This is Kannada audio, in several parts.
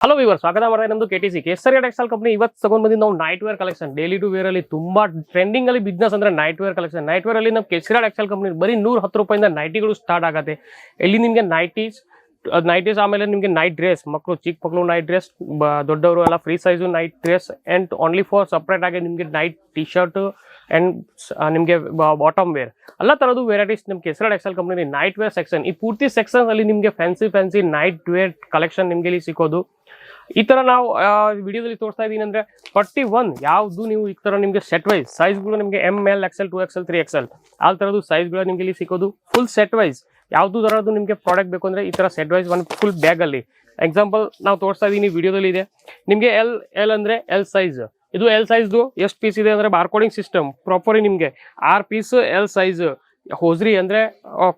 ಹಲೋ ವಿವರ್ ಸ್ವಾಗತ ಮಾಡ್ತಾ ನಮ್ದು K T C Kesari textile company ಇವತ್ತು ತಗೊಂಡ್ ಬಂದಿದ್ದು ನಾವು night wear collection daily to wear ಅಲ್ಲಿ ತುಂಬಾ ಟ್ರೆಂಡಿಂಗ್ ಅಲ್ಲಿ ಬಿಸ್ನೆಸ್ ಅಂದ್ರೆ night wear collection night wear ಅಲ್ಲಿ ನಮ್ಮ ಕೇಸರಿ ಟೆಕ್ಸ್ಟೈಲ್ ಕಂಪನಿ ಬರೀ ನೂರ ಹತ್ತು ರೂಪಾಯಿಂದ ನೈಟಿಗಳು ಸ್ಟಾರ್ಟ್ ಆಗುತ್ತೆ. ಇಲ್ಲಿ ನಿಮಗೆ ನೈಟೀಸ್ ನೈಟೀಸ್ ಆಮೇಲೆ ನಿಮಗೆ ನೈಟ್ ಡ್ರೆಸ್ ಮಕ್ಕಳು ಚಿಕ್ಕ ಮಕ್ಕಳು ನೈಟ್ ಡ್ರೆಸ್ ದೊಡ್ಡವರು ಎಲ್ಲ free size night dress and only for separate ಆಗಿ ನಿಮಗೆ ನೈಟ್ ಟಿ ಶರ್ಟ್ ಆ್ಯಂಡ್ ನಿಮಗೆ ಬಾಟಮ್ ವೇರ್ ಎಲ್ಲ ಥರದ್ದು ವೆರೈಟೀಸ್ ನಿಮ್ಗೆ Kesari textile company night wear section ಈ ಪೂರ್ತಿ ಸೆಕ್ಷನ್ ಅಲ್ಲಿ ನಿಮಗೆ fancy fancy night wear collection ನಿಮಗೆ ಇಲ್ಲಿ ಸಿಗೋದು ಈ ತರ ನಾವು ವಿಡಿಯೋದಲ್ಲಿ ತೋರಿಸ್ತಾ ಇದೀನಿ ಅಂದ್ರೆ ಫಾರ್ಟಿ ಒನ್ ಯಾವ್ದು ನೀವು ಈ ತರ ನಿಮಗೆ ಸೆಟ್ ವೈಸ್ ಸೈಜ್ಗಳು ನಿಮಗೆ M L X XL two L three L ಆ ಥರದ್ದು ಸೈಜ್ಗಳು ನಿಮಗೆ ಇಲ್ಲಿ ಸಿಕ್ಕೋದು ಫುಲ್ ಸೆಟ್ ವೈಸ್ ಯಾವ್ದು ತರದ್ದು ನಿಮಗೆ ಪ್ರಾಡಕ್ಟ್ ಬೇಕು ಅಂದ್ರೆ ಈ ತರ ಸೆಟ್ ವೈಸ್ ಒಂದು ಫುಲ್ ಬ್ಯಾಗ್ ಅಲ್ಲಿ. ಎಕ್ಸಾಂಪಲ್ ನಾವು ತೋರಿಸ್ತಾ ಇದೀನಿ ವಿಡಿಯೋದಲ್ಲಿ ಇದೆ. ನಿಮಗೆ ಎಲ್ ಎಲ್ ಅಂದ್ರೆ ಎಲ್ ಸೈಜ್ ಇದು ಎಲ್ ಸೈಜ್ದು ಎಷ್ಟು ಪೀಸ್ ಇದೆ ಅಂದ್ರೆ ಬಾರ್ಕೋಡಿಂಗ್ ಸಿಸ್ಟಮ್ ಪ್ರಾಪರ್ ನಿಮಗೆ. ಆರ್ ಪೀಸ್ ಎಲ್ ಸೈಜ್ ಹೋಜ್ರಿ ಅಂದ್ರೆ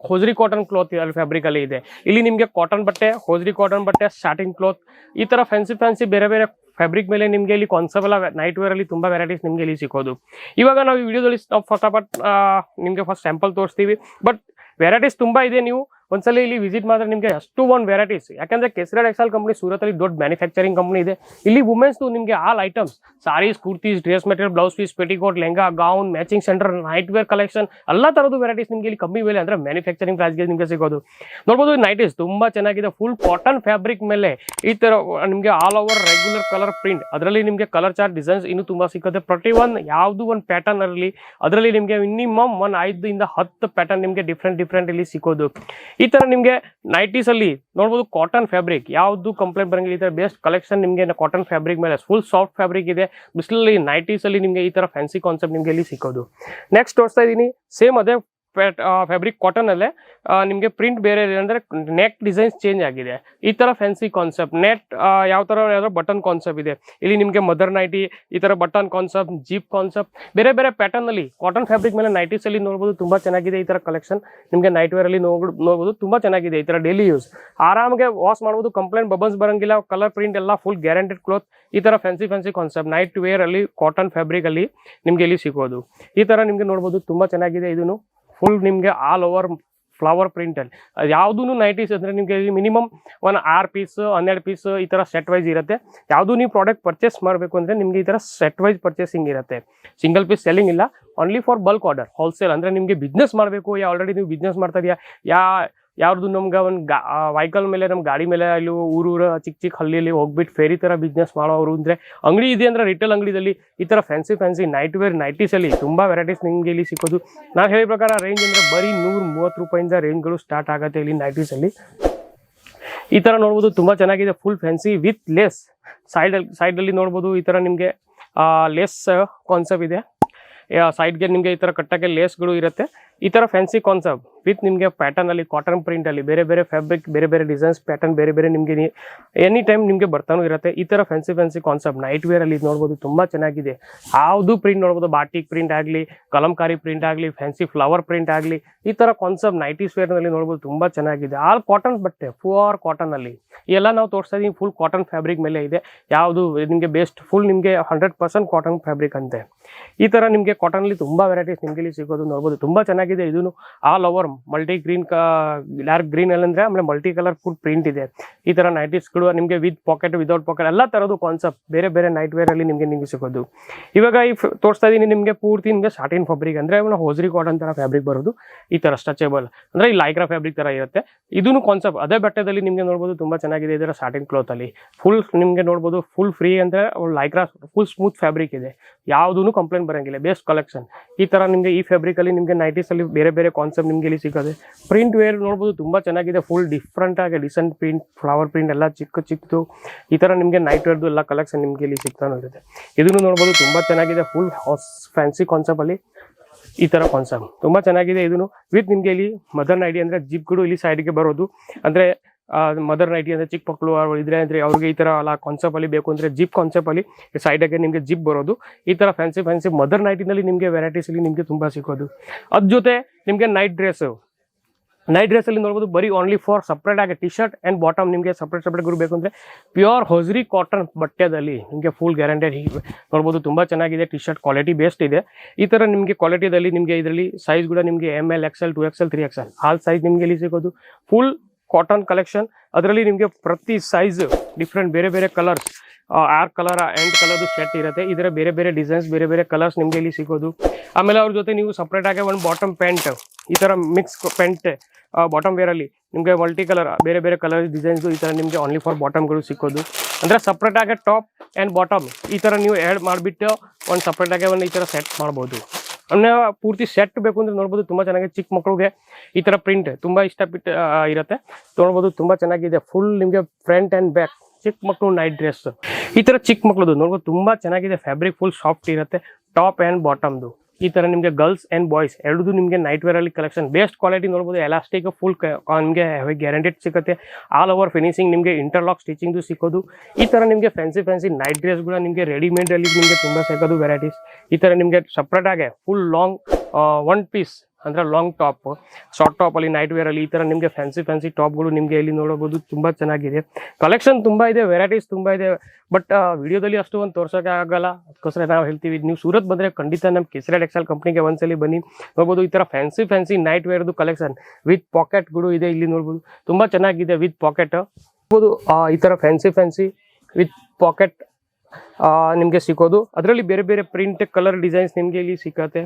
ಹೋಜ್ರಿ ಕಾಟನ್ ಕ್ಲೋತ್ ಅಲ್ಲಿ ಫ್ಯಾಬ್ರಿಕ್ ಅಲ್ಲಿ ಇದೆ. ಇಲ್ಲಿ ನಿಮಗೆ ಕಾಟನ್ ಬಟ್ಟೆ ಹೋಜ್ರಿ ಕಾಟನ್ ಬಟ್ಟೆ ಸ್ಟಾರ್ಟಿಂಗ್ ಕ್ಲೋತ್ ಈ ತರ ಫ್ಯಾನ್ಸಿ ಫ್ಯಾನ್ಸಿ ಬೇರೆ ಬೇರೆ ಫ್ಯಾಬ್ರಿಕ್ ಮೇಲೆ ನಿಮಗೆ ಇಲ್ಲಿ ಕಾನ್ಸೆಪ್ಟ್ ಎಲ್ಲ ನೈಟ್ ವೇರ್ ಅಲ್ಲಿ ತುಂಬಾ ವೆರೈಟೀಸ್ ನಿಮಗೆ ಇಲ್ಲಿ ಸಿಗೋದು. ಇವಾಗ ನಾವು ಈ ವಿಡಿಯೋದಲ್ಲಿ ನಾವು ಫಟಾಫಟ್ ನಿಮಗೆ ಫಸ್ಟ್ ಸ್ಯಾಂಪಲ್ ತೋರಿಸ್ತೀವಿ. ಬಟ್ ವೆರೈಟೀಸ್ ತುಂಬಾ ಇದೆ ನೀವು ಒಂದ್ಸಲ ಇಲ್ಲಿ ವಿಸಿಟ್ ಮಾಡಿದ್ರೆ ನಿಮಗೆ ಅಷ್ಟು ಒಂದು ವೆರೈಟೀಸ್ ಯಾಕಂದ್ರೆ ಕೆಸರ ಕಂಪನಿ ಕಂಪ್ನಿ ಸೂರತಲ್ಲಿ ದೊಡ್ಡ ಮ್ಯಾನುಫ್ಯಾಕ್ಚರಿಂಗ್ ಕಂಪನಿ ಇದೆ. ಇಲ್ಲಿ ವುಮೆನ್ಸ್ ನಿಮಗೆ all items saris kurtis dress material blouse piece petticoat lehenga gown matching centre night wear collection ಎಲ್ಲ ತರದ್ದು ವೆರೈಟೀಸ್ ನಿಮಗೆ ಇಲ್ಲಿ ಕಮ್ಮಿ ಬೆಲೆ ಅಂದ್ರೆ ಮ್ಯಾನುಫ್ಯಾಕ್ಚರಿಂಗ್ ಪ್ರೈಸ್ಗೆ ನಿಮಗೆ ಸಿಗೋದು. ನೋಡ್ಬೋದು ನೈಟೀಸ್ ತುಂಬಾ ಚೆನ್ನಾಗಿದೆ. ಫುಲ್ ಕಾಟನ್ ಫ್ಯಾಬ್ರಿಕ್ ಮೇಲೆ ಈ ತರ ನಿಮಗೆ all over regular colour print ಅದರಲ್ಲಿ ನಿಮಗೆ ಕಲರ್ ಚಾರ್ಟ್ ಡಿಸೈನ್ಸ್ ಇನ್ನೂ ತುಂಬಾ ಸಿಗುತ್ತೆ ಪ್ರತಿ ಒನ್ ಯಾವುದು ಒಂದು ಪ್ಯಾಟರ್ನ್ ಇರಲಿ ಅದರಲ್ಲಿ ನಿಮಗೆ ಮಿನಿಮಮ್ ಒಂದು ಐದರಿಂದ ಹತ್ತು ಪ್ಯಾಟರ್ನ್ ನಿಮಗೆ ಡಿಫ್ರೆಂಟ್ ಡಿಫ್ರೆಂಟ್ ಇಲ್ಲಿ ಸಿಗೋದು ಈ ತರ ನಿಮಗೆ ನೈಟೀಸ್ ಅಲ್ಲಿ ನೋಡ್ಬೋದು ಕಾಟನ್ ಫ್ಯಾಬ್ರಿಕ್ ಯಾವ್ದು ಕಂಪ್ಲೇಂಟ್ ಬರಂಗಿಲ್ಲ, ಈ ತರ ಬೆಸ್ಟ್ ಕಲೆಕ್ಷನ್ ನಿಮಗೆ ಕಾಟನ್ ಫ್ಯಾಬ್ರಿಕ್ ಮೇಲೆ ಫುಲ್ ಸಾಫ್ಟ್ ಫ್ಯಾಬ್ರಿಕ್ ಇದೆ. ಬಿಸಿಲಲ್ಲಿ ನೈಟೀಸ್ ಅಲ್ಲಿ ನಿಮಗೆ ಈ ತರ ಫ್ಯಾನ್ಸಿ ಕಾನ್ಸೆಪ್ಟ್ ನಿಮಗೆ ಇಲ್ಲಿ ಸಿಕ್ಕೋದು? ನೆಕ್ಸ್ಟ್ ತೋರಿಸ್ತಾ ಇದ್ದೀನಿ. ಸೇಮ್ ಅದೇ ಫ್ಯಾಬ್ರಿಕ್ ಕಾಟನ್ ಅಲ್ಲೇ ನಿಮಗೆ ಪ್ರಿಂಟ್ ಬೇರೆ ಅಂದರೆ ನೆಕ್ ಡಿಸೈನ್ಸ್ ಚೇಂಜ್ ಆಗಿದೆ. ಈ ಥರ ಫ್ಯಾನ್ಸಿ ಕಾನ್ಸೆಪ್ಟ್ ನೆಟ್ ಯಾವ ಥರ ಯಾವ್ದೋ ಬಟನ್ ಕಾನ್ಸೆಪ್ಟ್ ಇದೆ. ಇಲ್ಲಿ ನಿಮಗೆ ಮದರ್ ನೈಟಿ ಈ ಥರ ಬಟನ್ ಕಾನ್ಸೆಪ್ಟ್ ಜೀಪ್ ಕಾನ್ಸೆಪ್ಟ್ ಬೇರೆ ಬೇರೆ ಪ್ಯಾಟರ್ನ್ ಅಲ್ಲಿ ಕಾಟನ್ ಫ್ಯಾಬ್ರಿಕ್ ಮೇಲೆ ನೈಟೀಸ್ ಅಲ್ಲಿ ನೋಡ್ಬೋದು ತುಂಬ ಚೆನ್ನಾಗಿದೆ ಈ ಥರ ಕಲೆಕ್ಷನ್ ನಿಮಗೆ ನೈಟ್ ವೇರಲ್ಲಿ ನೋಡ್, ನೋಡ್ಬೋದು ತುಂಬ ಚೆನ್ನಾಗಿದೆ ಈ ಥರ ಡೈಲಿ ಯೂಸ್ ಆರಾಮಾಗಿ ವಾಶ್ ಮಾಡ್ಬೋದು ಕಂಪ್ಲೇಂಟ್ ಬಬಲ್ಸ್ ಬರೋಂಗಿಲ್ಲ ಕಲರ್ ಪ್ರಿಂಟ್ ಎಲ್ಲ ಫುಲ್ ಗ್ಯಾರಂಟೆಡ್ ಕ್ಲೋತ್ ಈ ಥರ ಫ್ಯಾನ್ಸಿ ಫ್ಯಾನ್ಸಿ ಕಾನ್ಸೆಪ್ಟ್ ನೈಟ್ ವೇರಲ್ಲಿ ಕಾಟನ್ ಫ್ಯಾಬ್ರಿಕಲ್ಲಿ ನಿಮ್ಗೆ ಇಲ್ಲಿ ಸಿಗೋದು ಈ ಥರ ನಿಮಗೆ ನೋಡ್ಬೋದು ತುಂಬ ಚೆನ್ನಾಗಿದೆ ಇದನ್ನು ಫುಲ್ ನಿಮಗೆ ಆಲ್ ಓವರ್ ಫ್ಲವರ್ ಪ್ರಿಂಟಲ್ಲಿ ಅದು ಯಾವುದೂ ನೈಟೀಸ್ ಅಂದರೆ ನಿಮಗೆ ಮಿನಿಮಮ್ ಒಂದು ಆರು ಪೀಸ್ ಹನ್ನೆರಡು ಪೀಸ್ ಈ ಥರ ಸೆಟ್ ವೈಸ್ ಇರುತ್ತೆ. ಯಾವುದು ನೀವು ಪ್ರಾಡಕ್ಟ್ ಪರ್ಚೇಸ್ ಮಾಡಬೇಕು ಅಂದರೆ ನಿಮಗೆ ಈ ಥರ ಸೆಟ್ ವೈಸ್ ಪರ್ಚೇಸಿಂಗ್ ಇರುತ್ತೆ. ಸಿಂಗಲ್ ಪೀಸ್ ಸೆಲ್ಲಿಂಗ್ ಇಲ್ಲ only for bulk order wholesale ಅಂದರೆ ನಿಮಗೆ ಬಿಸ್ನೆಸ್ ಮಾಡಬೇಕು, ಯಾ ಆಲ್ರೆಡಿ ನೀವು ಬಿಸ್ನೆಸ್ ಮಾಡ್ತಾ ಇದೆಯಾ? ಯಾ ಯಾವ್ದು ನಮ್ಗೆ ಒಂದು ಗಾ ಮೇಲೆ ನಮ್ಮ ಗಾಡಿ ಮೇಲೆ ಇಲ್ಲಿ ಊರ ಚಿಕ್ಕ ಚಿಕ್ಕ ಹಳ್ಳಿಯಲ್ಲಿ ಹೋಗ್ಬಿಟ್ಟು ಫೇರಿ ಥರ ಬಿಸ್ನೆಸ್ ಮಾಡೋರು ಅಂದರೆ ಅಂಗಡಿ ಇದೆ ಅಂದರೆ ರಿಟೇಲ್ ಅಂಗಡಿದಲ್ಲಿ ಈ ಥರ ಫ್ಯಾನ್ಸಿ ಫ್ಯಾನ್ಸಿ ನೈಟ್ ವೇರ್ ನೈಟೀಸಲ್ಲಿ ತುಂಬ ವೆರೈಟೀಸ್ ನಿಮಗೆ ಇಲ್ಲಿ ಸಿಕ್ಕೋದು. ನಾನು ಹೇಳಿದ ಪ್ರಕಾರ ರೇಂಜ್ ಅಂದರೆ ಬರೀ ನೂರು ಮೂವತ್ತು ರೂಪಾಯಿಂದ ರೇಂಜ್ಗಳು ಸ್ಟಾರ್ಟ್ ಆಗುತ್ತೆ ಇಲ್ಲಿ ನೈಟೀಸಲ್ಲಿ ಈ ಥರ ನೋಡ್ಬೋದು ತುಂಬ ಚೆನ್ನಾಗಿದೆ ಫುಲ್ ಫ್ಯಾನ್ಸಿ ವಿತ್ ಲೆಸ್ ಸೈಡಲ್ಲಿ ಸೈಡಲ್ಲಿ ನೋಡ್ಬೋದು ಈ ಥರ ನಿಮಗೆ ಲೆಸ್ ಕಾನ್ಸೆಪ್ಟ್ ಇದೆ. ಸೈಡ್ಗೆ ನಿಮಗೆ ಈ ಥರ ಕಟ್ಟಕ್ಕೆ ಲೇಸ್ಗಳು ಇರುತ್ತೆ. ಈ ಥರ ಫ್ಯಾನ್ಸಿ ಕಾನ್ಸೆಪ್ಟ್ ವಿತ್ ನಿಮಗೆ ಪ್ಯಾಟರ್ನ್ ಅಲ್ಲಿ ಕಾಟನ್ ಪ್ರಿಂಟ್ ಅಲ್ಲಿ, ಬೇರೆ ಬೇರೆ ಫ್ಯಾಬ್ರಿಕ್ ಬೇರೆ ಬೇರೆ ಡಿಸೈನ್ಸ್ ಪ್ಯಾಟರ್ನ್ ಬೇರೆ ಬೇರೆ ನಿಮಗೆ ಎನಿ ಟೈಮ್ ನಿಮಗೆ ಬರ್ತಾನೂ ಇರುತ್ತೆ. ಈ ಥರ fancy fancy concept night wear ಅಲ್ಲಿ ನೋಡ್ಬೋದು, ತುಂಬಾ ಚೆನ್ನಾಗಿದೆ. ಯಾವುದು ಪ್ರಿಂಟ್ ನೋಡ್ಬೋದು ಬಾಟಿಕ್ ಪ್ರಿಂಟ್ ಆಗಲಿ, ಕಲಂಕಾರಿ ಪ್ರಿಂಟ್ ಆಗಲಿ ಫ್ಯಾನ್ಸಿ ಫ್ಲವರ್ ಪ್ರಿಂಟ್ ಆಗಲಿ, ಈ ಥರ ಕಾನ್ಸೆಪ್ಟ್ ನೈಟೀಸ್ ವೇರ್ನಲ್ಲಿ ನೋಡ್ಬೋದು, ತುಂಬಾ ಚೆನ್ನಾಗಿದೆ. ಆಲ್ ಕಾಟನ್ ಬಟ್ಟೆ ಪ್ಯೂರ್ ಕಾಟನ್ ಅಲ್ಲಿ. ಎಲ್ಲ ನಾವು ತೋರಿಸ್ತಾ ಇದೀವಿ ಫುಲ್ ಕಾಟನ್ ಫ್ಯಾಬ್ರಿಕ್ ಮೇಲೆ ಇದೆ. ಯಾವುದು, ನಿಮಗೆ ಬೆಸ್ಟ್ ಫುಲ್ ನಿಮಗೆ ಹಂಡ್ರೆಡ್ ಪರ್ಸೆಂಟ್ ಕಾಟನ್ ಫ್ಯಾಬ್ರಿಕ್ ಅಂತೆ. ಈ ಥರ ನಿಮಗೆ ಕಾಟನಲ್ಲಿ ತುಂಬಾ ವೆರೈಟೀಸ್ ನಿಮಗೆ ಇಲ್ಲಿ ಸಿಗೋದು ನೋಡ್ಬೋದು, ತುಂಬಾ ಚೆನ್ನಾಗಿದೆ. ಇದನ್ನು all over multi green dark green ಅಲ್ಲಿ ಅಂದ್ರೆ ಆಮೇಲೆ ಮಲ್ಟಿ ಕಲರ್ ಫುಡ್ ಪ್ರಿಂಟ್ ಇದೆ. ಈ ತರ ನೈಟೀಸ್ಗಳು ನಿಮಗೆ ವಿತ್ ಪಾಕೆಟ್ ವಿದೌಟ್ ಪಾಕೆಟ್ ಎಲ್ಲ ತರದ್ದು ಕಾನ್ಸೆಪ್ಟ್ ಬೇರೆ ಬೇರೆ ನೈಟ್ ವೇರ್ ಅಲ್ಲಿ ನಿಮಗೆ ನಿಮಗೆ ಸಿಗೋದು. ಇವಾಗ ಈ ತೋರಿಸ್ತಾ ಇದೀನಿ ನಿಮಗೆ ಪೂರ್ತಿ ನಿಮಗೆ ಸಾಟಿನ್ ಫ್ಯಾಬ್ರಿಕ್ ಅಂದ್ರೆ ಹೋಜ್ರಿ ಕಾಟನ್ ತರ ಫ್ಯಾಬ್ರಿಕ್ ಬರೋದು. ಈ ತರ ಸ್ಟ್ರೆಚಬಲ್ ಅಂದ್ರೆ ಈ ಲೈಕ್ರಾ ಫ್ಯಾಬ್ರಿಕ್ ತರ ಇರುತ್ತೆ. ಇದೂ ಕಾನ್ಸೆಪ್ಟ್ ಅದೇ ಬಟ್ಟೆದಲ್ಲಿ ನಿಮಗೆ ನೋಡಬಹುದು ತುಂಬಾ ಚೆನ್ನಾಗಿದೆ ಇದರ ಸಾಟಿನ್ ಕ್ಲೋತ್ ಅಲ್ಲಿ. ಫುಲ್ ನಿಮಗೆ ನೋಡಬಹುದು ಫುಲ್ ಫ್ರೀ ಅಂದ್ರೆ ಲೈಕ್ರಾ ಫುಲ್ ಸ್ಮೂತ್ ಫ್ಯಾಬ್ರಿಕ್ ಇದೆ. ಯಾವುದೂ ಕಂಪ್ಲೇಂಟ್ ಬರಂಗಿಲ್ಲ. ಬೆಸ್ಟ್ ಕಲೆಕ್ಷನ್ ಈ ತರ ನಿಮಗೆ ಈ ಫ್ಯಾಬ್ರಿಕ್ ಅಲ್ಲಿ ನಿಮಗೆ ನೈಟೀಸ್ ಅಲ್ಲಿ ಬೇರೆ ಬೇರೆ ಕಾನ್ಸೆಪ್ಟ್ ನಿಮಗೆ ಸಿಗೋದೆ ಪ್ರಿಂಟ್ ವೇರ್ ನೋಡ್ಬೋದು, ತುಂಬ ಚೆನ್ನಾಗಿದೆ. ಫುಲ್ ಡಿಫ್ರೆಂಟಾಗಿ ಡಿಸೆಂಟ್ ಪ್ರಿಂಟ್ ಫ್ಲವರ್ ಪ್ರಿಂಟ್ ಎಲ್ಲ ಚಿಕ್ಕ ಚಿಕ್ಕದು ಈ ಥರ ನಿಮಗೆ ನೈಟ್ ವೇರ್ದು ಎಲ್ಲ ಕಲೆಕ್ಷನ್ ನಿಮಗೆ ಇಲ್ಲಿ ಸಿಗ್ತಾನೆ ಇರುತ್ತೆ ಇದನ್ನು ನೋಡ್ಬೋದು, ತುಂಬ ಚೆನ್ನಾಗಿದೆ. ಫುಲ್ ಫ್ಯಾನ್ಸಿ ಕಾನ್ಸೆಪ್ಟಲ್ಲಿ ಈ ಥರ ಕಾನ್ಸೆಪ್ಟ್ ತುಂಬ ಚೆನ್ನಾಗಿದೆ ಇದನ್ನು. ವಿತ್ ನಿಮಗೆ ಇಲ್ಲಿ ಮದರ್ನ್ ಐಡಿ ಅಂದರೆ ಜಿಪ್ಗಳು ಇಲ್ಲಿ ಸೈಡ್ಗೆ ಬರೋದು. ಅಂದ್ರೆ ಮದರ್ ನೈಟಿ ಅಂದ್ರೆ ಚಿಕ್ಕ ಮಕ್ಕಳು ಅವ್ರು ಇದ್ರೆ ಅಂದ್ರೆ ಅವ್ರಿಗೆ ಈ ತರ ಅಲ್ಲ ಕಾನ್ಸೆಪ್ಟ್ ಅಲ್ಲಿ ಬೇಕು ಅಂದ್ರೆ ಜಿಪ್ ಕಾನ್ಸೆಪ್ಟಲ್ಲಿ ಸೈಡಾಗೆ ನಿಮಗೆ ಜಿಪ್ ಬರೋದು. ಈ ತರ ಫ್ಯಾನ್ಸಿ ಫ್ಯಾನ್ಸಿ ಮದರ್ ನೈಟಿನಲ್ಲಿ ನಿಮಗೆ ವೆರೈಟೀಸ್ ಇಲ್ಲಿ ನಿಮಗೆ ತುಂಬಾ ಸಿಗೋದು ಅದ್ರ ಜೊತೆ ನಿಮಗೆ ನೈಟ್ ಡ್ರೆಸ್ ನೈಟ್ ಡ್ರೆಸ್ ಅಲ್ಲಿ ನೋಡ್ಬೋದು ಬರೀ ಓನ್ಲಿ ಫಾರ್ ಸಪ್ರೇಟ್ ಆಗಿ ಟಿ ಶರ್ಟ್ ಅಂಡ್ ಬಾಟಮ್ ನಿಮಗೆ ಸಪ್ರೇಟ್ ಸಪ್ರೇಟ್ ಗುರು ಬೇಕು ಅಂದರೆ ಪ್ಯೂರ್ ಹೊಸರಿ ಕಾಟನ್ ಬಟ್ಟೆದಲ್ಲಿ ನಿಮಗೆ ಫುಲ್ ಗ್ಯಾರಂಟೆಡ್ ನೋಡ್ಬೋದು ತುಂಬಾ ಚೆನ್ನಾಗಿದೆ ಟಿ ಶರ್ಟ್ ಕ್ವಾಲಿಟಿ ಬೇಸ್ಟ್ ಇದೆ. ಈ ತರ ನಿಮಗೆ ಕ್ವಾಲಿಟಿದಲ್ಲಿ ನಿಮಗೆ ಇದರಲ್ಲಿ ಸೈಜ್ ಕೂಡ ನಿಮಗೆ M L X L two XL three L all size ನಿಮಗೆ ಇಲ್ಲಿ ಸಿಗೋದು. ಫುಲ್ ಕಾಟನ್ ಕಲೆಕ್ಷನ್ ಅದರಲ್ಲಿ ನಿಮಗೆ ಪ್ರತಿ ಸೈಜ್ ಡಿಫ್ರೆಂಟ್ ಬೇರೆ ಬೇರೆ ಕಲರ್ಸ್ ಆರ್ ಕಲರ್ ಎಂಡ್ ಕಲರ್ದು ಸೆಟ್ ಇರುತ್ತೆ. ಇದರ ಬೇರೆ ಬೇರೆ ಡಿಸೈನ್ಸ್ ಬೇರೆ ಬೇರೆ ಕಲರ್ಸ್ ನಿಮಗೆ ಇಲ್ಲಿ ಸಿಗೋದು. ಆಮೇಲೆ ಅವ್ರ ಜೊತೆ ನೀವು ಸಪ್ರೇಟಾಗೆ ಒಂದು ಬಾಟಮ್ ಪ್ಯಾಂಟ್ ಈ ಥರ ಮಿಕ್ಸ್ ಪ್ಯಾಂಟ್ ಬಾಟಮ್ ವೇರಲ್ಲಿ ನಿಮಗೆ ಮಲ್ಟಿ ಕಲರ್ ಬೇರೆ ಬೇರೆ ಕಲರ್ ಡಿಸೈನ್ಸು ಈ ಥರ ನಿಮಗೆ ಓನ್ಲಿ ಫಾರ್ ಬಾಟಮ್ಗಳು ಸಿಕ್ಕೋದು ಅಂದರೆ ಸಪ್ರೇಟಾಗೆ ಟಾಪ್ ಆ್ಯಂಡ್ ಬಾಟಮ್ ಈ ಥರ ನೀವು ಆ್ಯಡ್ ಮಾಡಿಬಿಟ್ಟು ಒಂದು ಸಪ್ರೇಟಾಗೆ ಒಂದು ಈ ಥರ ಸೆಟ್ ಮಾಡ್ಬೋದು. ಅಂದ್ರೆ ಪೂರ್ತಿ ಸೆಟ್ ಬೇಕು ಅಂದ್ರೆ ನೋಡ್ಬೋದು ತುಂಬ ಚೆನ್ನಾಗಿ ಚಿಕ್ಕ ಮಕ್ಕಳಿಗೆ ಈ ತರ ಪ್ರಿಂಟ್ ತುಂಬ ಇಷ್ಟ ಆ, ಇರುತ್ತೆ. ನೋಡ್ಬೋದು ತುಂಬ ಚೆನ್ನಾಗಿದೆ. ಫುಲ್ ನಿಮಗೆ ಫ್ರಂಟ್ ಆ್ಯಂಡ್ ಬ್ಯಾಕ್ ಚಿಕ್ಕ ಮಕ್ಕಳು ನೈಟ್ ಡ್ರೆಸ್ ಈ ತರ ಚಿಕ್ಕ ಮಕ್ಕಳದು ನೋಡ್ಬೋದು ತುಂಬ ಚೆನ್ನಾಗಿದೆ. ಫ್ಯಾಬ್ರಿಕ್ ಫುಲ್ ಸಾಫ್ಟ್ ಇರುತ್ತೆ. ಟಾಪ್ ಅಂಡ್ ಬಾಟಮ್ದು ಈ ತರ ನಿಮಗೆ ಗರ್ಲ್ಸ್ ಅಂಡ್ ಬಾಯ್ಸ್ ಎರಡೂ ನಿಮಗೆ ನೈಟ್ ವೇರಲ್ಲಿ ಕಲೆಕ್ಷನ್ ಬೆಸ್ಟ್ ಕ್ವಾಲಿಟಿ ನೋಡಬಹುದು ಎಲಾಸ್ಟಿಕ್ ಫುಲ್ ನಿಮಗೆ ಗ್ಯಾರಂಟಿಡ್ ಸಿಗುತ್ತೆ. ಆಲ್ ಓವರ್ ಫಿನಿಶಿಂಗ್ ನಿಮಗೆ ಇಂಟರ್ಲಾಕ್ ಸ್ಟಿಚಿಂಗ್ ಸಿಕ್ಕೋದು ಈ ತರ ನಿಮಗೆ ಫ್ಯಾನ್ಸಿ ಫ್ಯಾನ್ಸಿ ನೈಟ್ ಡ್ರೆಸ್ ಕೂಡ ನಿಮಗೆ ರೆಡಿಮೇಡಲ್ಲಿ ನಿಮಗೆ ತುಂಬಾ ಸಿಗೋದು ವೆರೈಟೀಸ್ ಈ ಥರ ನಿಮಗೆ ಆಗಿ ಫುಲ್ ಲಾಂಗ್ ಒನ್ ಪೀಸ್ ಅಂದರೆ ಲಾಂಗ್ ಟಾಪ್ ಶಾರ್ಟ್ ಟಾಪಲ್ಲಿ ನೈಟ್ ವೇರಲ್ಲಿ ಈ ಥರ ನಿಮಗೆ ಫ್ಯಾನ್ಸಿ ಫ್ಯಾನ್ಸಿ ಟಾಪ್ಗಳು ನಿಮಗೆ ಇಲ್ಲಿ ನೋಡಬಹುದು. ತುಂಬ ಚೆನ್ನಾಗಿದೆ. ಕಲೆಕ್ಷನ್ ತುಂಬ ಇದೆ ವೆರೈಟೀಸ್ ತುಂಬ ಇದೆ. ಬಟ್ ವಿಡಿಯೋದಲ್ಲಿ ಅಷ್ಟು ಒಂದು ತೋರ್ಸೋಕೆ ಆಗಲ್ಲ. ಅದಕ್ಕೋಸ್ಕರ ನಾವು ಹೇಳ್ತೀವಿ, ನೀವು ಸೂರತ್ ಬಂದರೆ ಖಂಡಿತ ನಮ್ಮ ಕೆಸರೆ ಎಕ್ಸಲ್ ಕಂಪ್ನಿಗೆ ಒಂದ್ಸಲಿ ಬನ್ನಿ. ನೋಡ್ಬೋದು ಈ ಥರ ಫ್ಯಾನ್ಸಿ ಫ್ಯಾನ್ಸಿ ನೈಟ್ ವೇರ್ದು ಕಲೆಕ್ಷನ್ ವಿತ್ ಪಾಕೆಟ್ಗಳು ಇದೆ ಇಲ್ಲಿ ನೋಡ್ಬೋದು. ತುಂಬ ಚೆನ್ನಾಗಿದೆ ವಿತ್ ಪಾಕೆಟ್ ನೋಡ್ಬೋದು ಈ ಥರ ಫ್ಯಾನ್ಸಿ ಫ್ಯಾನ್ಸಿ ವಿತ್ ಪಾಕೆಟ್ ನಿಮಗೆ ಸಿಗೋದು. ಅದರಲ್ಲಿ ಬೇರೆ ಬೇರೆ ಪ್ರಿಂಟ್ ಕಲರ್ ಡಿಸೈನ್ಸ್ ನಿಮಗೆ ಇಲ್ಲಿ ಸಿಕ್ಕತ್ತೆ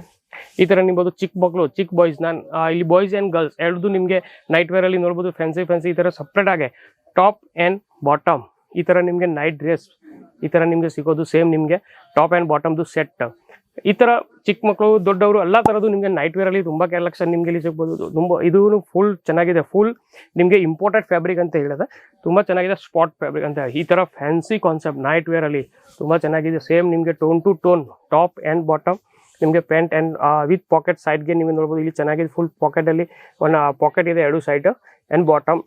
ಈ ಥರ ನಿಮ್ಬೋದು ಚಿಕ್ಕ ಮಕ್ಕಳು ಚಿಕ್ಕ ಬಾಯ್ಸ್ ನಾನು ಇಲ್ಲಿ ಬಾಯ್ಸ್ ಆ್ಯಂಡ್ ಗರ್ಲ್ಸ್ ಎರಡೂ ನಿಮಗೆ ನೈಟ್ ವೇರಲ್ಲಿ ನೋಡ್ಬೋದು ಫ್ಯಾನ್ಸಿ ಫ್ಯಾನ್ಸಿ ಈ ಥರ ಸಪ್ರೇಟ್ ಆಗಿ. ಟಾಪ್ ಆ್ಯಂಡ್ ಬಾಟಮ್ ಈ ಥರ ನಿಮಗೆ ನೈಟ್ ಡ್ರೆಸ್ ಈ ಥರ ನಿಮಗೆ ಸಿಗೋದು ಸೇಮ್ ನಿಮಗೆ. ಟಾಪ್ ಆ್ಯಂಡ್ ಬಾಟಮ್ದು ಸೆಟ್ ಈ ತರ ಚಿಕ್ಕ ಮಕ್ಕಳು, ದೊಡ್ಡವರು ಎಲ್ಲ ತರದ್ದು ನಿಮಗೆ ನೈಟ್ ವೇರ್ ಅಲ್ಲಿ ತುಂಬಾ ಕಲೆಕ್ಷನ್ ನಿಮಗೆ ಇಲ್ಲಿ ಸಿಗ್ಬೋದು. ತುಂಬಾ, ಇದು ಫುಲ್ ಚೆನ್ನಾಗಿದೆ ಫುಲ್ ನಿಮಗೆ ಇಂಪೋರ್ಟೆಡ್ ಫ್ಯಾಬ್ರಿಕ್ ಅಂತ ಹೇಳಿದೆ. ತುಂಬಾ ಚೆನ್ನಾಗಿದೆ ಸ್ಪಾಟ್ ಫ್ಯಾಬ್ರಿಕ್ ಅಂತ. ಈ ತರ ಫ್ಯಾನ್ಸಿ ಕಾನ್ಸೆಪ್ಟ್ ನೈಟ್ ವೇರ್ ಅಲ್ಲಿ ತುಂಬಾ ಚೆನ್ನಾಗಿದೆ. ಸೇಮ್ ನಿಮಗೆ tone to tone top and bottom ನಿಮಗೆ ಪ್ಯಾಂಟ್ ಆ್ಯಂಡ್ ವಿತ್ ಪಾಕೆಟ್ ಸೈಡ್ಗೆ ನೀವು ನೋಡ್ಬೋದು. ಇಲ್ಲಿ ಚೆನ್ನಾಗಿದೆ ಫುಲ್ ಪಾಕೆಟಲ್ಲಿ ಒಂದು ಪಾಕೆಟ್ ಇದೆ ಎರಡು ಸೈಡ್ ಆ್ಯಂಡ್ ಬಾಟಮ್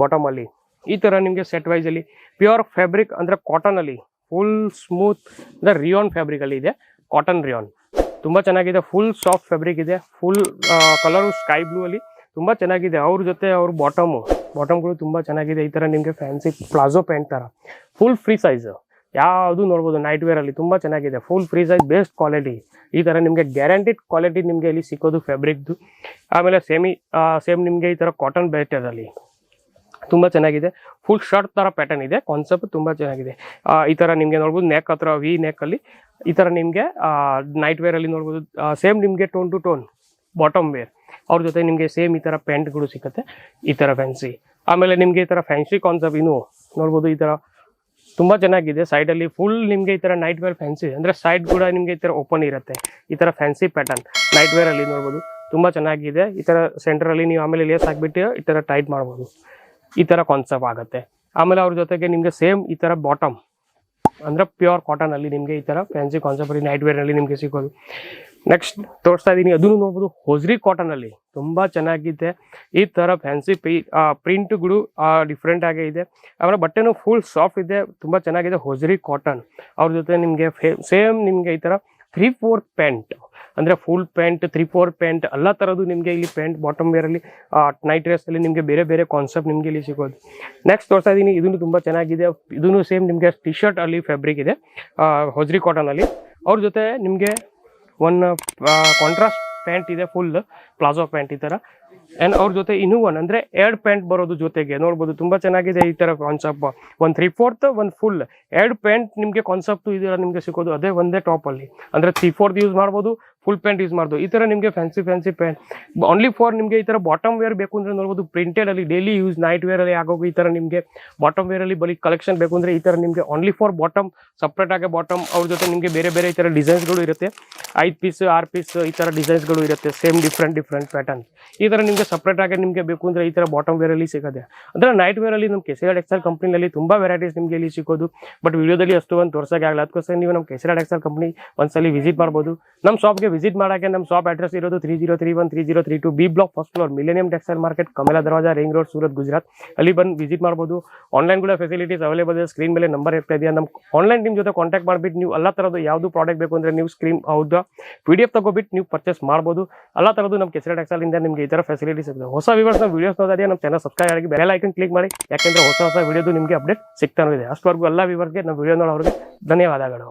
ಬಾಟಮ್ ಅಲ್ಲಿ. ಈ ಥರ ನಿಮಗೆ ಸೆಟ್ ವೈಸಲ್ಲಿ ಪ್ಯೂರ್ ಫ್ಯಾಬ್ರಿಕ್ ಅಂದರೆ ಕಾಟನಲ್ಲಿ ಫುಲ್ ಸ್ಮೂತ್ ಅಂದರೆ ರಿಯಾನ್ ಫ್ಯಾಬ್ರಿಕಲ್ಲಿ ಇದೆ. ಕಾಟನ್ ರಿಯಾನ್ ತುಂಬ ಚೆನ್ನಾಗಿದೆ ಫುಲ್ ಸಾಫ್ಟ್ ಫ್ಯಾಬ್ರಿಕ್ ಇದೆ ಫುಲ್ ಕಲರು ಸ್ಕೈ ಬ್ಲೂ ಅಲ್ಲಿ ತುಂಬ ಚೆನ್ನಾಗಿದೆ. ಅವ್ರ ಜೊತೆ ಅವ್ರ ಬಾಟಮು ಬಾಟಮ್ಗಳು ತುಂಬ ಚೆನ್ನಾಗಿದೆ. ಈ ಥರ ನಿಮಗೆ ಫ್ಯಾನ್ಸಿ ಪ್ಲಾಜೋ ಪ್ಯಾಂಟ್ ಥರ ಫುಲ್ ಫ್ರೀ ಸೈಜ್ ಯಾವುದು ನೋಡ್ಬೋದು ನೈಟ್ ವೇರಲ್ಲಿ ತುಂಬ ಚೆನ್ನಾಗಿದೆ. Full free size best quality ಈ ಥರ ನಿಮಗೆ ಗ್ಯಾರಂಟಿಡ್ ಕ್ವಾಲಿಟಿ ನಿಮಗೆ ಇಲ್ಲಿ ಸಿಕ್ಕೋದು ಫ್ಯಾಬ್ರಿಕ್ದು ಆಮೇಲೆ ಸೇಮಿ ಸೇಮ್ ನಿಮಗೆ ಈ ಥರ ಕಾಟನ್ ಬೇಟರಲ್ಲಿ ತುಂಬ ಚೆನ್ನಾಗಿದೆ. ಫುಲ್ ಶರ್ಟ್ ಥರ ಪ್ಯಾಟರ್ನ್ ಇದೆ. ಕಾನ್ಸೆಪ್ಟ್ ತುಂಬ ಚೆನ್ನಾಗಿದೆ. ಈ ಥರ ನಿಮಗೆ ನೋಡ್ಬೋದು ನೆಕ್ ಹತ್ರ ವಿ ನೆಕ್ಕಲ್ಲಿ ಈ ಥರ ನಿಮಗೆ ನೈಟ್ ವೇರಲ್ಲಿ ನೋಡ್ಬೋದು ಸೇಮ್ ನಿಮಗೆ tone to tone bottom wear ಅವ್ರ ಜೊತೆ ನಿಮಗೆ ಸೇಮ್ ಈ ಥರ ಪ್ಯಾಂಟ್ಗಳು ಸಿಗುತ್ತೆ ಈ ಥರ ಫ್ಯಾನ್ಸಿ ಆಮೇಲೆ ನಿಮಗೆ ಈ ಥರ ಫ್ಯಾನ್ಸಿ ಕಾನ್ಸೆಪ್ಟ್ ಇನ್ನು ನೋಡ್ಬೋದು ಈ ಥರ ತುಂಬ ಚೆನ್ನಾಗಿದೆ ಸೈಡಲ್ಲಿ ಫುಲ್ ನಿಮಗೆ ಈ ಥರ ನೈಟ್ ವೇರ್ ಫ್ಯಾನ್ಸಿ ಅಂದರೆ ಸೈಡ್ ಕೂಡ ನಿಮಗೆ ಈ ಥರ ಓಪನ್ ಇರುತ್ತೆ ಈ ಥರ ಫ್ಯಾನ್ಸಿ ಪ್ಯಾಟರ್ನ್ ನೈಟ್ ವೇರಲ್ಲಿ ನೋಡ್ಬೋದು ತುಂಬ ಚೆನ್ನಾಗಿದೆ ಈ ಥರ ಸೆಂಟ್ರಲ್ಲಿ ನೀವು ಆಮೇಲೆ ಲೇಸ್ ಹಾಕ್ಬಿಟ್ಟು ಈ ಥರ ಟೈಟ್ ಮಾಡ್ಬೋದು ಈ ಥರ ಕಾನ್ಸೆಪ್ಟ್ ಆಗುತ್ತೆ ಆಮೇಲೆ ಅವ್ರ ಜೊತೆಗೆ ನಿಮಗೆ ಸೇಮ್ ಈ ಥರ ಬಾಟಮ್ ಅಂದರೆ ಪ್ಯೂರ್ ಕಾಟನಲ್ಲಿ ನಿಮಗೆ ಈ ಥರ ಫ್ಯಾನ್ಸಿ ಕಾನ್ಸೆಪ್ಟ್ ನೈಟ್ ವೇರಲ್ಲಿ ನಿಮಗೆ ಸಿಗೋದು. ನೆಕ್ಸ್ಟ್ ತೋರಿಸ್ತಾ ಇದ್ದೀನಿ ಅದೂ ನೋಡ್ಬೋದು ಕಾಟನ್ ಕಾಟನಲ್ಲಿ ತುಂಬ ಚೆನ್ನಾಗಿದೆ ಈ ಥರ ಫ್ಯಾನ್ಸಿ ಪಿ ಪ್ರಿಂಟ್ಗಳು ಡಿಫ್ರೆಂಟ್ ಆಗೇ ಇದೆ. ಆಮೇಲೆ ಬಟ್ಟೆನೂ ಫುಲ್ ಸಾಫ್ಟ್ ಇದೆ, ತುಂಬ ಚೆನ್ನಾಗಿದೆ ಹೊಜ್ರಿ ಕಾಟನ್ ಅವ್ರ ಜೊತೆ ನಿಮಗೆ ಸೇಮ್ ನಿಮಗೆ ಈ ಥರ ತ್ರೀ ಫೋರ್ತ್ ಪ್ಯಾಂಟ್ ಅಂದರೆ full pant three four pant ಎಲ್ಲ ಥರದ್ದು ನಿಮಗೆ ಇಲ್ಲಿ ಪ್ಯಾಂಟ್ ಬಾಟಮ್ ವೇರಲ್ಲಿ ನೈಟ್ ಡ್ರೆಸ್ಸಲ್ಲಿ ನಿಮಗೆ ಬೇರೆ ಬೇರೆ ಕಾನ್ಸೆಪ್ಟ್ ನಿಮಗೆ ಇಲ್ಲಿ ಸಿಗೋದು. ನೆಕ್ಸ್ಟ್ ತೋರಿಸ್ತಾ ಇದ್ದೀನಿ ಇದನ್ನು ತುಂಬ ಚೆನ್ನಾಗಿದೆ. ಇದೂ ಸೇಮ್ ನಿಮಗೆ ಟಿ ಶರ್ಟ್ ಅಲ್ಲಿ ಫ್ಯಾಬ್ರಿಕ್ ಇದೆ. ಹೊಜ್ರಿ ಕಾಟನಲ್ಲಿ ಅವ್ರ ಜೊತೆ ನಿಮಗೆ ಒನ್ ಕಾಂಟ್ರಾಸ್ಟ್ ಪ್ಯಾಂಟ್ ಇದೆ ಫುಲ್ ಪ್ಲಾಜೋ ಪ್ಯಾಂಟ್ ಈ ಥರ ಆ್ಯಂಡ್ ಅವ್ರ ಜೊತೆ ಇನ್ನೂ ಒನ್ ಅಂದರೆ ಎರಡು ಪ್ಯಾಂಟ್ ಬರೋದು ಜೊತೆಗೆ. ನೋಡ್ಬೋದು ತುಂಬ ಚೆನ್ನಾಗಿದೆ ಈ ಥರ ಕಾನ್ಸೆಪ್ಟ್ ಒಂದು ತ್ರೀ ಫೋರ್ತ್ ಒಂದು ಫುಲ್ ಎರಡು ಪ್ಯಾಂಟ್ ನಿಮಗೆ ಕಾನ್ಸೆಪ್ಟು ಇದೆಲ್ಲ ನಿಮಗೆ ಸಿಗೋದು ಅದೇ ಒಂದೇ ಟಾಪಲ್ಲಿ ಅಂದರೆ ತ್ರೀ ಫೋರ್ತ್ ಯೂಸ್ ಮಾಡ್ಬೋದು ಫುಲ್ ಪ್ಯಾಂಟ್ ಯೂಸ್ ಮಾಡ್ದು. ಈ ಥರ ನಿಮಗೆ fancy fancy pant only for ನಿಮಗೆ ಈ ಥರ ಬಾಟಮ್ ವೇರ್ ಬೇಕು ಅಂದರೆ ನೋಡ್ಬೋದು ಪ್ರಿಂಟೆಡಲ್ಲಿ ಡೈಲಿ ಯೂಸ್ ನೈಟ್ ವೇರಲ್ಲಿ ಆಗೋಗಿ ಈ ಥರ ನಿಮಗೆ ಬಾಟಮ್ ವೇರಲ್ಲಿ ಬರೀ ಕಲೆಕ್ಷನ್ ಬೇಕು ಅಂದರೆ ಈ ಥರ ನಿಮಗೆ ಓನ್ಲಿ ಫಾರ್ ಬಾಟಮ್ ಸಪ್ರೇಟ್ ಆಗಿ ಬಾಟಮ್ ಅವ್ರ ಜೊತೆ ನಿಮಗೆ ಬೇರೆ ಬೇರೆ ಈ ಥರ ಡಿಸೈನ್ಸ್ಗಳು ಇರುತ್ತೆ. ಐದು ಪೀಸ್ ಆರು ಪೀಸ್ ಈ ಥರ ಡಿಸೈನ್ಸ್ಗಳು ಇರುತ್ತೆ. ಸೇಮ್ ಡಿಫ್ರೆಂಟ್ ಡಿಫ್ರೆಂಟ್ ಪ್ಯಾಟರ್ನ್ ಈ ಥರ ನಿಮಗೆ ಸಪ್ರೇಟ್ ಆಗಿ ನಿಮಗೆ ಬೇಕು ಅಂದರೆ ಈ ಥರ ಬಾಟಮ್ ವೇರಲ್ಲಿ ಸಿಗುತ್ತೆ ಅಂದರೆ ನೈಟ್ ವೇರಲ್ಲಿ ನಮ್ಮ ಕೆಸಿಆರ್ ಎಕ್ಸೆಲ್ ಕಂಪ್ನಿನಲ್ಲಿ ತುಂಬ ವೆರೈಟೀಸ್ ನಿಮಗೆ ಇಲ್ಲಿ ಸಿಗೋದು. ಬಟ್ ವಿಡಿಯೋದಲ್ಲಿ ಅಷ್ಟು ಒಂದು ತೋರ್ಸೋಕೆ ಆಗಲ್ಲ. ಅದಕ್ಕೋಸ್ಕರ ನೀವು ನಮ್ಮ ಕೆಸಿಆರ್ ಎಕ್ಸೆಲ್ ಕಂಪ್ನಿ ಒಂದ್ಸಲಿ ವಿಸಿಟ್ ಮಾಡ್ಬೋದು. ನಮ್ಮ ಶಾಪ್ಗೆ ವಿಸಿಟ್ ಮಾಡೋಕ್ಕೆ ನಮ್ಮ ಶಾಪ್ ಅಡ್ರೆಸ್ ಇರೋದು three zero three one three zero three two B block first floor millennium textile market Kamela Darwaja ring road Surat Gujarat ಅಲ್ಲಿ ಬಂದು ವಿಸಿಟ್ ಮಾಡ್ಬೋದು. ಆನ್ಲೈನ್ ಕೂಡ ಫೆಸಿಲಿಟೀಸ್ ಅವೈಲೇಬಲ್ ಇದೆ. ಸ್ಕ್ರೀನ್ ಮೇಲೆ ನಂಬರ್ ಇರ್ತಾ ಇದೆಯಾ ನಮ್ಮ ಆನ್ಲೈನ್ ಟೀಮ್ ಜೊತೆ ಕಾಂಟ್ಯಾಕ್ಟ್ ಮಾಡಿಬಿಟ್ಟು ನೀವು ಎಲ್ಲ ಥರದ್ದು ಯಾವುದು ಪ್ರಾಡಕ್ಟ್ ಬೇಕು ಅಂದರೆ ನೀವು ಸ್ಕ್ರೀನ್ ಹೌದಾ? ಪಿ ಡಿ ಎಫ್ ತಗೋಬಿಟ್ಟು ನೀವು ಪರ್ಚೇಸ್ ಮಾಡ್ಬೋದು. ಎಲ್ಲ ಥರದ್ದು ನಮ್ಮ ಕೆಸರೆ ಟೆಕ್ಸಲಿಂದ ನಿಮಗೆ ಈ ಥರ ಫೆಸಿಲಿಟೀಸ್ ಇದೆ ಹೊಸ ವಿವರ್ಸ್ ನಮ್ಮ ವಿಡಿಯೋಸ್ ನೋಡಿದ್ರೆ ನಮ್ಮ ಚಾನಲ್ ಸಬ್ಸ್ಕ್ರೈಬ್ ಆಗಿ ಬೆಲೆ ಐಕನ್ ಕ್ಲಿಕ್ ಮಾಡಿ. ಯಾಕೆಂದರೆ ಹೊಸ ಹೊಸ ವಿಡಿಯೋದು ನಿಮಗೆ ಅಪ್ಡೇಟ್ ಸಿಗ್ತಾನೂ ಇದೆ. ಅಷ್ಟವರೆಗೂ ಎಲ್ಲ ವಿವರ್ಸ್ಗೆ ನಮ್ಮ ವಿಡಿಯೋ ನೋಡೋರಿಗೆ ಧನ್ಯವಾದಗಳು.